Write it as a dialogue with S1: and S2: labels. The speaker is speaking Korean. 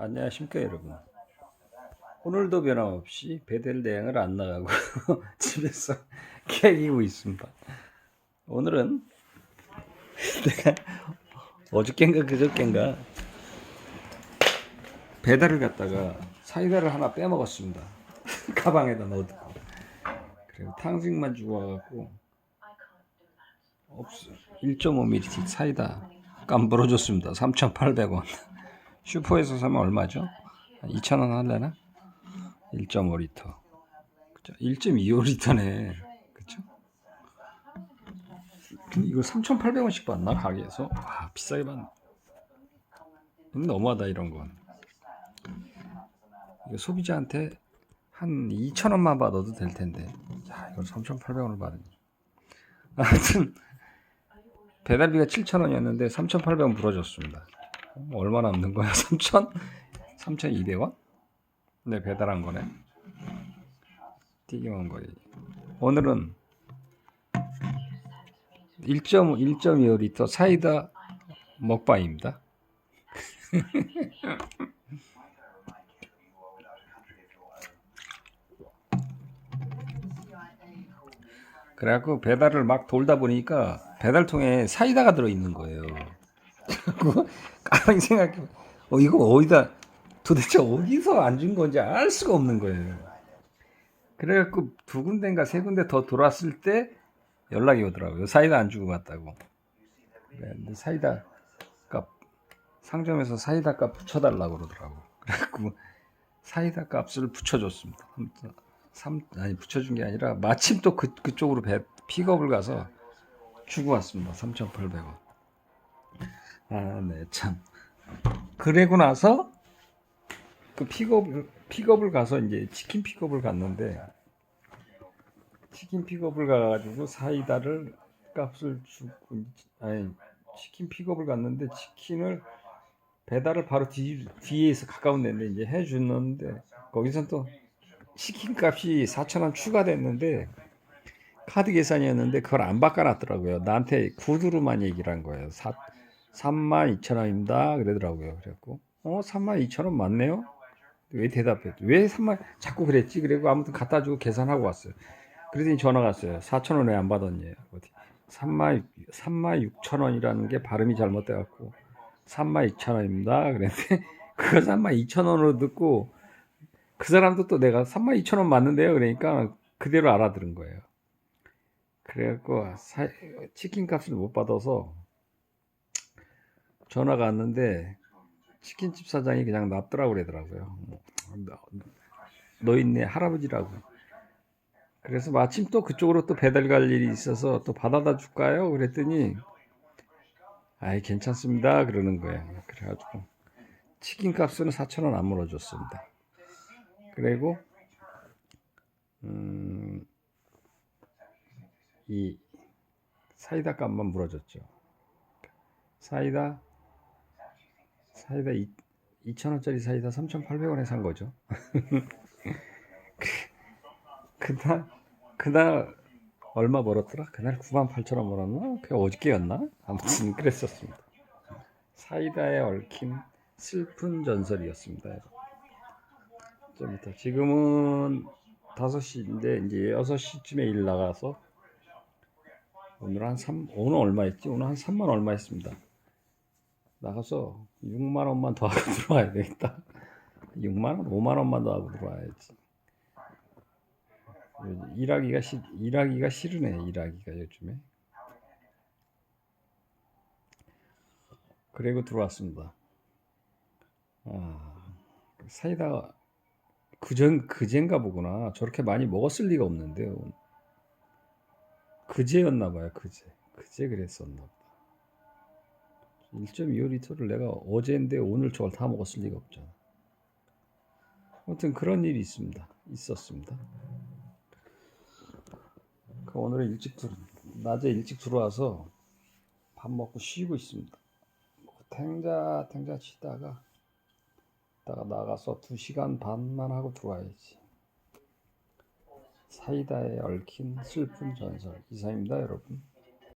S1: 안녕하십니까 여러분. 오늘도 변함없이 베델 대행을 안 나가고 집에서 캐기고 있습니다. 오늘은 내가 어저께인가 그저께인가 배달을 갔다가 사이다를 하나 빼먹었습니다. 가방에다 넣어두고. 그리고 탕수육만 주고 와갖고 없어. 1.5ml 사이다 깜부러졌습니다. 3,800원 슈퍼에서 사면 얼마죠? 2,000원 할래나? 1.5리터. 그죠? 1.25리터네. 그쵸? 근데 이거 3,800원씩 받나? 가게에서? 와, 비싸게 받네. 너무하다, 이런 건. 이거 소비자한테 한 2,000원만 받아도 될 텐데. 야, 이걸 3,800원을 받으니. 아무튼, 배달비가 7,000원이었는데 3,800원 불어줬습니다. 뭐 얼마 남는 거야? 3천? 3,200원? 네, 배달한 거네. 튀김한 거지. 오늘은 1.1.25리터 사이다 먹방입니다. 그래갖고 배달을 막 돌다 보니까 배달통에 사이다가 들어있는 거예요. 가만히 생각해, 어, 이거 어디다, 도대체 어디서 안 준 건지 알 수가 없는 거예요. 그래갖고 두 군데인가 세 군데 더 돌았을 때 연락이 오더라고요. 사이다 안 주고 갔다고. 그래, 근데 사이다 값, 상점에서 사이다 값 붙여달라고 그러더라고. 그래갖고 사이다 값을 붙여줬습니다. 삼, 아니, 붙여준 게 아니라 마침 또 그, 그쪽으로 배, 픽업을 가서 주고 왔습니다. 3,800원. 아, 네, 참. 그러고 나서 그 픽업을 픽업을 가서 이제 치킨 픽업을 갔는데 치킨 픽업을 가가지고 사이다를 값을 주고 아니 치킨 픽업을 갔는데 치킨을 배달을 바로 뒤, 뒤에서 가까운 데인데 이제 해주는데 거기선 또 치킨 값이 4,000원 추가됐는데 카드 계산이었는데 그걸 안 바꿔놨더라고요. 나한테 구두로만 얘기를 한 거예요. 4, 32,000원입니다. 그러더라고요. 그래갖고 어 32,000원 맞네요. 왜 대답해? 왜 3만 자꾸 그랬지? 그리고 아무튼 갖다 주고 계산하고 왔어요. 그랬더니 전화가 왔어요. 4,000원 왜안 받았냐? 어디 3만 3만 6천 원이라는 게 발음이 잘못돼 갖고 3만 2천 원입니다. 그랬는데 그거 3만 2천 원으로 듣고 그 사람도 또 내가 3만 2천 원 맞는데요. 그러니까 그대로 알아들은 거예요. 그래갖고 사, 치킨 값을 못 받아서 전화가 왔는데 치킨집 사장이 그냥 납더라고 그러더라고요. 노인네 할아버지라고. 그래서 마침 또 그쪽으로 또 배달 갈 일이 있어서 또 받아다 줄까요? 그랬더니 아이 괜찮습니다 그러는 거예요. 그래가지고 치킨 값은 4천 원 안 물어줬습니다. 그리고 음, 이 사이다 값만 물어줬죠. 사이다 사이다 2,000원짜리 사이다 3,800원에 산 거죠. 그날 그날 얼마 벌었더라? 그날 98,000원 벌었나? 그 어저께였나? 아무튼 그랬었습니다. 사이다에 얽힌 슬픈 전설이었습니다. 좀 이따 지금은 5시인데 이제 6시쯤에 일 나가서 오늘 한 3, 오늘 얼마 했지? 오늘 한 3만 얼마 했습니다. 나가서 6만 원만 더 하고 들어와야 되겠다. 6만 원, 5만 원만 더 하고 들어와야지. 일하기가 시, 일하기가 싫으네. 일하기가 요즘에. 그리고 들어왔습니다. 아, 사이다 그전 그젠가 보구나. 저렇게 많이 먹었을 리가 없는데요. 그제였나 봐요. 그제. 그제 그랬었나 봐. 1.25리터를 내가 어제인데 오늘 저걸 다 먹었을 리가 없잖아. 아무튼 그런 일이 있습니다. 있었습니다. 그 오늘은 일찍 들 낮에 일찍 들어와서 밥 먹고 쉬고 있습니다. 탱자 탱자 치다가 이따가 나가서 2시간 반만 하고 들어와야지. 사이다에 얽힌 슬픈 전설 이상입니다, 여러분.